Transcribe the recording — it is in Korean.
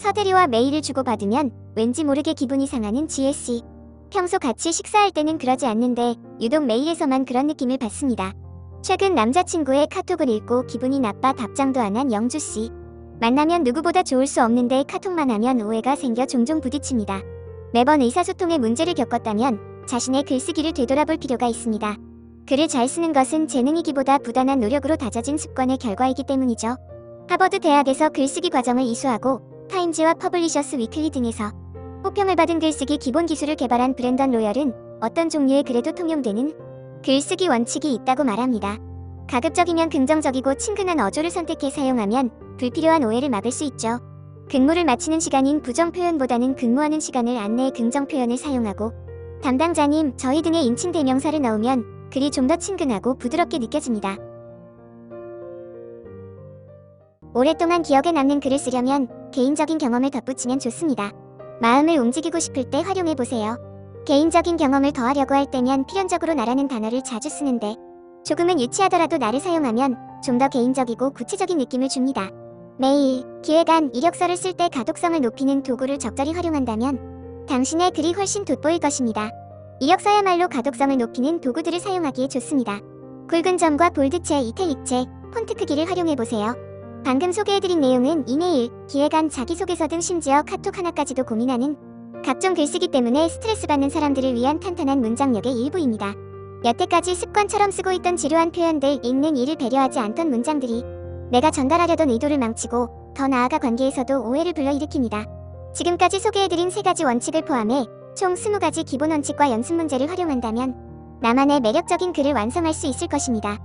서대리와 메일을 주고받으면 왠지 모르게 기분이 상하는 GSC. 평소 같이 식사할 때는 그러지 않는데 유독 메일에서만 그런 느낌을 받습니다. 최근 남자친구의 카톡을 읽고 기분이 나빠 답장도 안 한 영주씨. 만나면 누구보다 좋을 수 없는데 카톡만 하면 오해가 생겨 종종 부딪힙니다. 매번 의사소통에 문제를 겪었다면 자신의 글쓰기를 되돌아볼 필요가 있습니다. 글을 잘 쓰는 것은 재능이기보다 부단한 노력으로 다져진 습관의 결과이기 때문이죠. 하버드 대학에서 글쓰기 과정을 이수하고 타임즈와 퍼블리셔스 위클리 등에서 호평을 받은 글쓰기 기본 기술을 개발한 브랜던 로열은 어떤 종류의 글에도 통용되는 글쓰기 원칙이 있다고 말합니다. 가급적이면 긍정적이고 친근한 어조를 선택해 사용하면 불필요한 오해를 막을 수 있죠. 근무를 마치는 시간인 부정 표현보다는 근무하는 시간을 안내해 긍정 표현을 사용하고 담당자님, 저희 등의 인칭 대명사를 넣으면 글이 좀 더 친근하고 부드럽게 느껴집니다. 오랫동안 기억에 남는 글을 쓰려면 개인적인 경험을 덧붙이면 좋습니다. 마음을 움직이고 싶을 때 활용해 보세요. 개인적인 경험을 더하려고 할 때면 필연적으로 나라는 단어를 자주 쓰는데 조금은 유치하더라도 나를 사용하면 좀 더 개인적이고 구체적인 느낌을 줍니다. 매일 기획안, 이력서를 쓸 때 가독성을 높이는 도구를 적절히 활용한다면 당신의 글이 훨씬 돋보일 것입니다. 이력서야말로 가독성을 높이는 도구들을 사용하기에 좋습니다. 굵은 점과 볼드체, 이탈릭체, 폰트 크기를 활용해 보세요. 방금 소개해드린 내용은 이메일, 기획안, 자기소개서 등 심지어 카톡 하나까지도 고민하는 각종 글쓰기 때문에 스트레스 받는 사람들을 위한 탄탄한 문장력의 일부입니다. 여태까지 습관처럼 쓰고 있던 지루한 표현들, 읽는 이를 배려하지 않던 문장들이 내가 전달하려던 의도를 망치고 더 나아가 관계에서도 오해를 불러일으킵니다. 지금까지 소개해드린 세 가지 원칙을 포함해 총 20가지 기본 원칙과 연습 문제를 활용한다면 나만의 매력적인 글을 완성할 수 있을 것입니다.